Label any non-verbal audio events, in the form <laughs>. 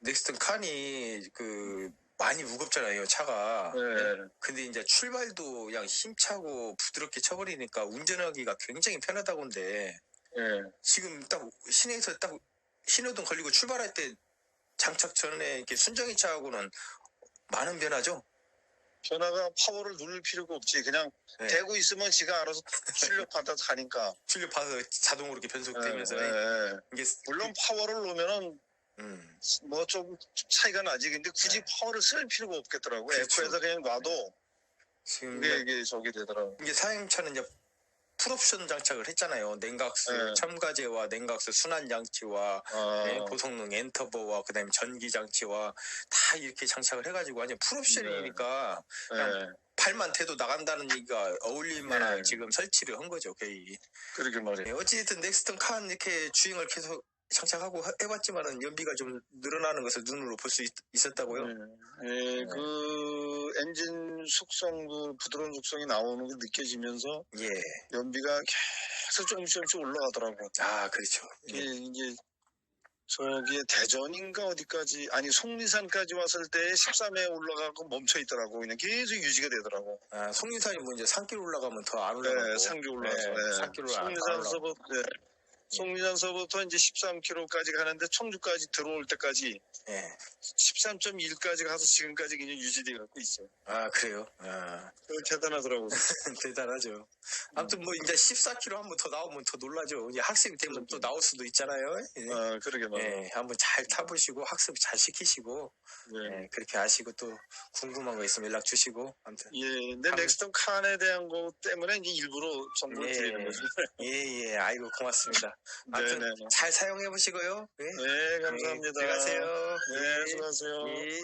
넥스턴 칸이 그 많이 무겁잖아요 차가. 네. 근데 이제 출발도 그냥 힘차고 부드럽게 쳐버리니까 운전하기가 굉장히 편하다고 한데 네. 지금 딱 시내에서 딱 신호등 걸리고 출발할 때 장착 전에 이렇게 순정이 차하고는 많은 변화죠. 변화가 파워를 누를 필요가 없지. 그냥 네. 대고 있으면 지가 알아서 출력 받아서 가니까. <laughs> 출력 받아서 자동으로 이렇게 변속되면서 네, 네. 이게 물론 파워를 놓으면은 음, 뭐 좀 차이가 나지. 근데 굳이 네. 파워를 쓸 필요가 없겠더라고. 그렇죠. F에서 그냥 놔도 이게, 이게 저기 되더라고. 이게 사행차는 이제 풀옵션 장착을 했잖아요. 냉각수 네. 첨가제와 냉각수 순환 장치와 아, 네, 고성능 엔터버와 그다음에 전기 장치와 다 이렇게 장착을 해가지고 완전 풀옵션이니까 네. 발만 대도 나간다는 얘기가 어울릴 만한 네. 지금 설치를 한 거죠, 거의. 그러게 네, 말이에요. 어찌됐든 넥스턴 칸 이렇게 주행을 계속 해- 해봤지만은 연비가 좀 늘어나는 것을 눈으로 볼 수 있었다고요. 네. 예, 그 엔진 속성도 부드러운 속성이 나오는 게 느껴지면서 예. 연비가 계속 조금씩 조금씩 올라가더라고. 아, 그렇죠. 이게 예. 이제 저기 대전인가 어디까지 아니 속리산까지 왔을 때 13에 올라가고 멈춰 있더라고. 그냥 계속 유지가 되더라고. 아, 송리산이 뭐 이제 산길 올라가면 더 안 올라가고. 네, 상기 올라와서. 네, 네. 산길로 네. 속리산서부터 이제 13km까지 가는데 청주까지 들어올 때까지 예. 13.1까지 가서 지금까지 그냥 유지돼 갖고 있어요. 아, 그래요. 아, 그거 대단하더라고. <laughs> 대단하죠. 아무튼 뭐 이제 14km 한번 더 나오면 더 놀라죠. 이제 학습이 되면 또 나올 수도 있잖아요. 예. 아, 그러게 말이야. 예, 한번 잘 타보시고 학습 잘 시키시고 네. 예, 그렇게 아시고 또 궁금한 거 있으면 연락 주시고 아무튼 예, 근데 감- 넥스턴 칸에 대한 거 때문에 이제 일부러 정보를 예. 드리는 거죠. 예예 아이고 고맙습니다. 아무튼 네네. 잘 사용해 보시고요. 예. 네, 감사합니다. 예, 들어가세요. 네, 수고하세요. 예.